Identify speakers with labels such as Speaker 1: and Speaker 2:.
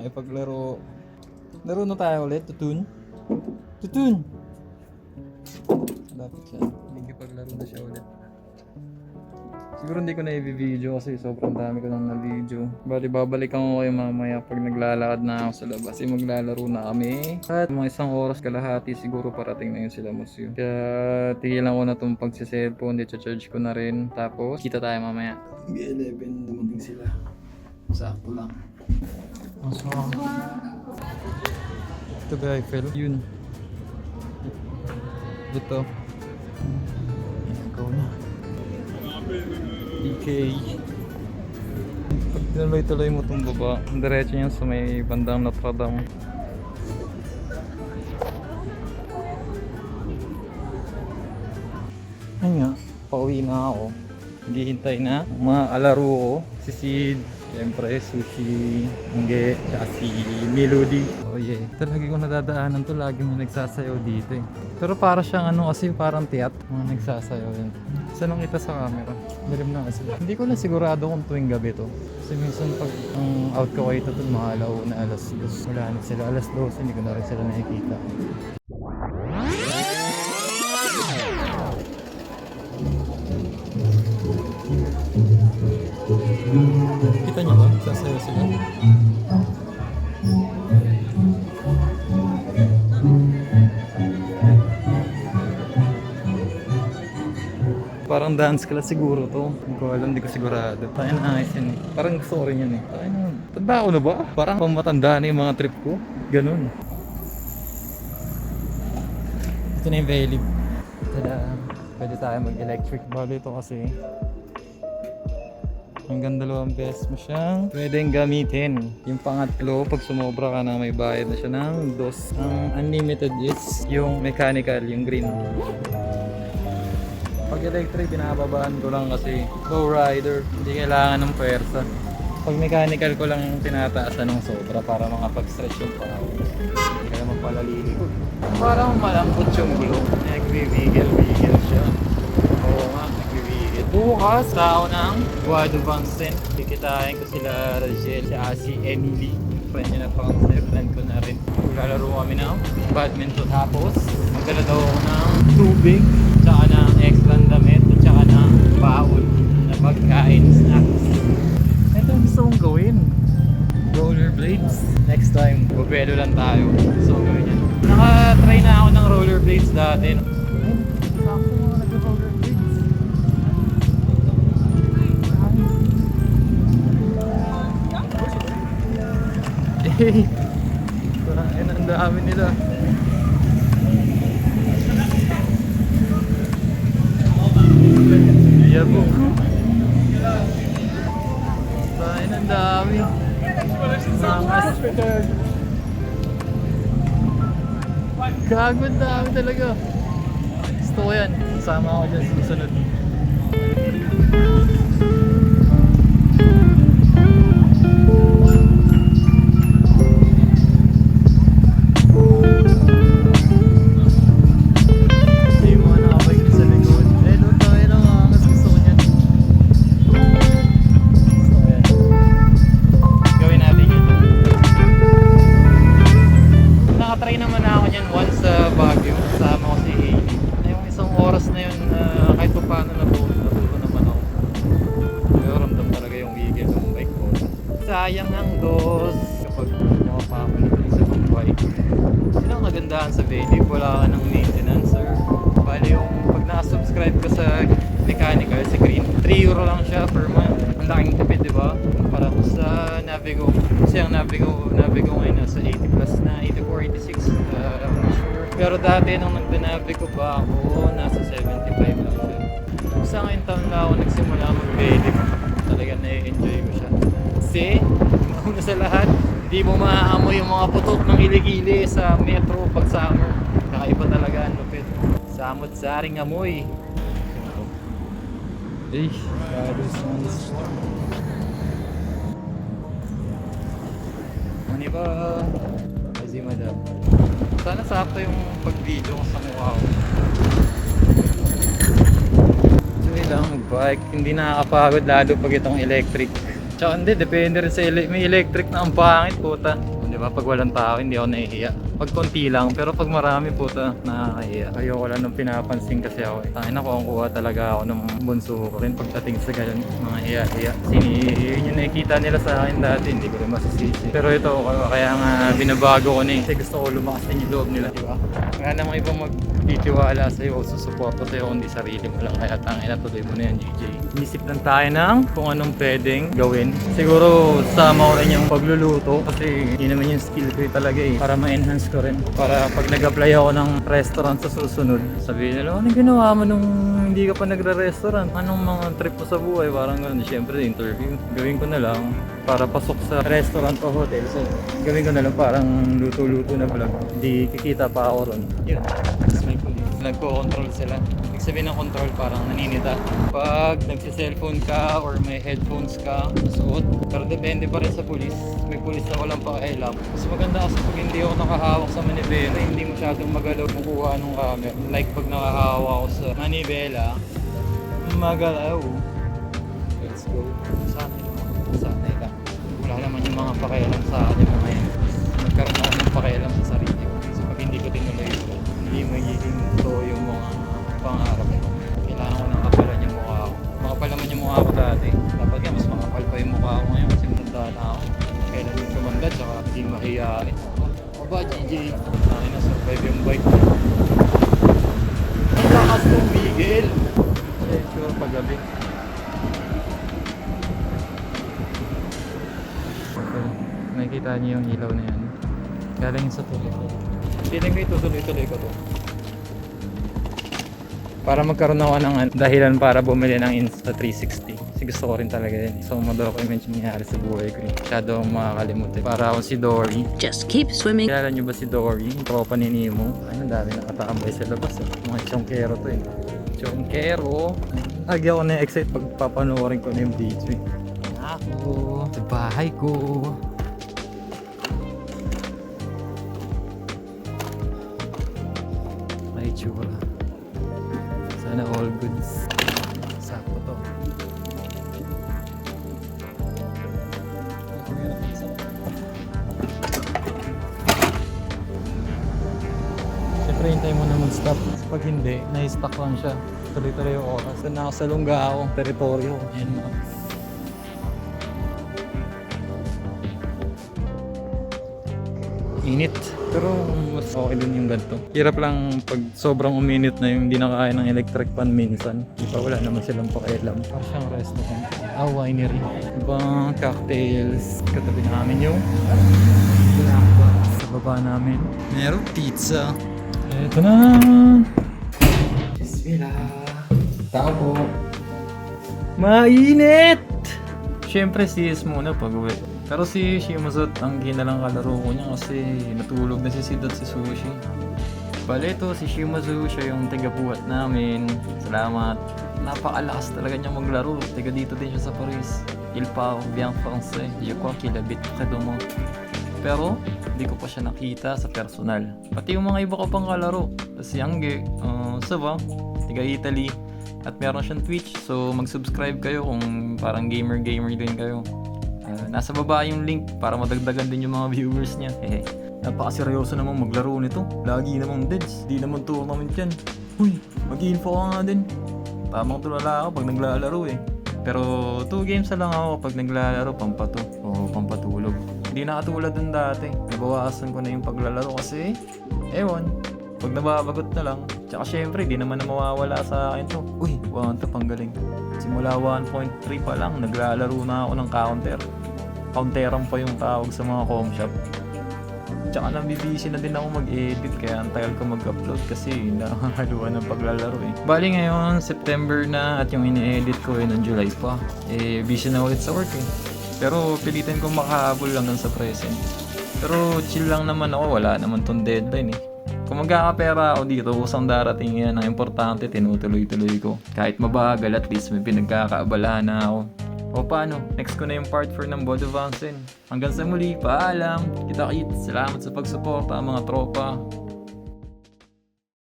Speaker 1: maipaglaro. Laro na tayo ulit, tutun. Tutun! Dapat siya. Nagipaglaro na siya ulit. Siguro hindi ko na i-video kasi sobrang dami ko nang na-video. Bali, babalikan ko kayo mamaya pag naglalakad na ako sa labas. Kasi maglalaro na kami. At mga isang oras kalahati siguro parating na yun sila museo. Kaya tigilan ko na itong pagsiselfone. Di charge ko na rin. Tapos, kita tayo mamaya. B11, dumating sila. Sakto lang. Asa? Ito ba Eiffel? Yun. Ito. Ikaw na. DK. Pag tinuloy-tuloy mo itong baba, diretso yan sa may bandang Notre Dame. Ayun nga, pauwi na ako. Naghihintay na mga alaro ko. Si Sid, siyempre, Sushi, Angge, tsaka si Melody. Oh yeah, talaga ko nadadaanan to. Lagi may nagsasayaw dito eh. Pero para siyang ano kasi parang tiyat. Mga nagsasayaw yun. Isa nung kita sa camera. Dilim na kasi. Hindi ko lang sigurado kung tuwing gabi to. Kasi minsan pag ang out ko kayo ito mga alaw na alas 2. Wala na sila. Alas 12, hindi ko na rin sila nakikita. Kita niyo ba? Sasayaw sila. Parang dance class siguro to. Hindi ko alam, hindi ko sigurado. Tayo na ayos yan eh. Parang gusto ko rin yan eh. Tayo na. Tanda ko na ba? Parang pamatanda na yung mga trip ko. Ganun. Ito na yung Velib. Tada. Pwede tayo mag-electric. Bali ito kasi. Hanggang dalawang beses mo siyang pwedeng gamitin. Yung pangatlo, pag sumobra ka na may bayad na siya ng dos. Ang unlimited is yung mechanical, yung green. Pag electric, binababaan ko lang kasi low rider, hindi kailangan ng pwersa. Pag mechanical ko lang yung tinataasan ng sobra para makapag-stretch yung paa. Hindi kaya magpalalilikod. Parang malambot yung. Oo nga, Bukas, tao ng Guadalupe Kikitain ko sila Rachel si Emily. Friend niya na pang friend ko na rin. Maglalaro kami ng badminton. Tapos, magdala daw ako ng tubig, tsaka ng extra damit, tsaka ng baon na pagkain, snacks. Ito ang gusto kong gawin. Rollerblades. Next time, bubelo lang tayo. So, gawin yan. Naka-try na ako ng rollerblades dati. Parang ang dami nila. Yabo. Gago ang dami talaga. Gusto ko yan. Sama ako dyan sa susunod. Sayang ng dos kapag makapakulit ng isa pang bike. Yun ang sa Vailip, wala ka ng maintenance or bali yung pag na-subscribe ka sa mechanical, si Green, 3 euro lang siya per month. Ang laking tipid, di ba? Para sa Navigo. Kasi ang Navigo, Navigo ngayon nasa 80 plus na, 84, 86. Uh, sure. Pero dati nung nagda-Navigo pa ako, nasa 75 lang siya. Sa ngayon taon na ako nagsimula mag-Vailip, talaga na-enjoy. Kasi, una sa lahat, hindi mo maaamoy yung mga putok ng iligili sa metro pag summer. Kakaiba talaga ang lupit. Samot-saring amoy. Eh. Ano ba? Kasi madam. Sana sakto yung pag-video ko sa mukha ko. Lang mag-bike. Hindi nakakapagod lalo pag itong electric. Tsaka hindi, depende rin sa ele- may electric na ang pangit puta. Di ba? Pag walang tao, hindi ako nahihiya. Pag konti lang, pero pag marami puta, nakakahiya. Ayoko lang nung pinapansin kasi ako. Eh. Tangin ako, ang kuha talaga ako ng bunso ko rin pagdating sa ganyan, mga hiya-hiya. Sini, yun yung nakikita nila sa akin dati, hindi ko rin masisisi. Pero ito, kaya nga binabago ko na eh. Kasi gusto ko lumakas din yung loob nila, di ba? Wala namang ibang magtitiwala sa'yo o susuporta sa'yo kundi sarili mo lang. Kaya tangin na tuloy mo na yan, GJ. Inisip lang tayo ng kung anong pwedeng gawin. Siguro sama ko rin yung pagluluto kasi hindi naman yung skill ko talaga eh. Para ma-enhance ko rin. Para pag nag-apply ako ng restaurant sa susunod, sabihin nila, ano ginawa mo nung hindi ka pa nagre-restaurant? Anong mga trip mo sa buhay? Parang ganun. Siyempre, interview. Gawin ko na lang para pasok sa restaurant o hotel. So, gawin ko na lang parang luto-luto na vlog. Hindi kikita pa ako ron. Yun. Nagko-control sila. Ibig sabihin ng control parang naninita. Pag nagsi-cellphone ka or may headphones ka, suot. Pero depende pa rin sa police. May police na walang pakialam. Mas maganda kasi pag hindi ako nakahawak sa manibela, hindi masyadong magalaw kumukuha ng camera. Like pag nakahawak ako sa manibela, magalaw. Let's go. Sanay lang. Sanay lang. Wala naman yung mga pakialam sa akin mga yan. Nagkaroon ako ng pakialam sa sarili ko. So pag hindi ko tinuloy hindi magiging to yung mga pangarap ko. Kailangan ko nang kapalan yung mukha ko. Makapal naman yung mukha ko dati. Dapat nga mas makapal pa yung mukha ko ngayon kasi matanda na ako. Kailan yung tumanda tsaka hindi mahihain. O ba, GJ? Ay, na-survive yung bike ko. Ang lakas ng bigel! Eh, sure, paggabi. Nakikita niyo yung ilaw na yan. Galing sa tuloy. Feeling ko itutuloy-tuloy ko to. Para magkaroon ako ng an- dahilan para bumili ng Insta360. Kasi gusto ko rin talaga yun. So, mga documents yung nangyari sa buhay ko. eh. Masyado akong makakalimutan. Para ako si Dory.
Speaker 2: Just keep swimming.
Speaker 1: Kilala niyo ba si Dory? Yung tropa ni Nemo. Ay, ang dami nakatambay sa labas. Eh. Mga chongkero to eh. Chongkero. Lagi ako na-excite pag papanoorin ko na yung video eh. Ako, sa bahay ko. May tsura. Sana all goods. Sakto to. Siyempre, hintay mo na mag-stop. Pag hindi, na-stuck lang siya. Tuloy-tuloy yung oras. Na ako sa Lunggao, teritoryo. Ayan mo. Init. Pero mas okay din yung ganito. Hirap lang pag sobrang uminit na yung hindi na kaya ng electric fan minsan. Di ba wala naman silang pakialam. Parang siyang restaurant. Ah, winery. Ibang cocktails. Katabi namin yung sa baba namin. Meron pizza. Ito na! Bismillah! Tao po! Mainit! Siyempre sis muna pag uwi. Pero si Shimazot, ang ginalang kalaro ko niya kasi natulog na si Sid at si Sushi. Bale ito, si Shimazu, siya yung tiga-buhat namin. Salamat. Napakalakas talaga niya maglaro. Tiga dito din siya sa Paris. Il parle bien français. Je crois qu'il habite près de moi. Pero, hindi ko pa siya nakita sa personal. Pati yung mga iba ko pang kalaro. Si Angge, uh, Sava, tiga Italy. At meron siyang Twitch, so mag-subscribe kayo kung parang gamer-gamer din kayo. Nasa baba yung link para madagdagan din yung mga viewers niya. Hehe. Napakaseryoso naman maglaro nito. Lagi namang deads. Di naman tournament yan. Uy, mag-info ka nga din. Tamang tulala ako pag naglalaro eh. Pero 2 games na lang ako pag naglalaro, pampato o pampatulog. Hindi na katulad ng dati. Nabawasan ko na yung paglalaro kasi, ewan, pag nababagot na lang. Tsaka syempre, di naman na mawawala sa akin to. Uy, one to panggaling. Simula 1.3 pa lang, naglalaro na ako ng counter. Counteran pa yung tawag sa mga com shop. Tsaka nabibisi na din ako mag-edit kaya ang tagal ko mag-upload kasi nakakaluwa ng paglalaro eh. Bali ngayon, September na at yung ini-edit ko eh, ng July pa. Eh, busy na ulit sa work eh. Pero pilitin ko makahabol hanggang sa present. Pero chill lang naman ako, wala naman tong deadline eh. Kung magkakapera ako dito, kusang darating yan. Ang importante, tinutuloy-tuloy ko. Kahit mabagal, at least may pinagkakaabalahan na ako. O paano? Next ko na yung part 4 ng Bodo Vansen. Hanggang sa muli, paalam! Kita-kit! Salamat sa pagsuporta mga tropa!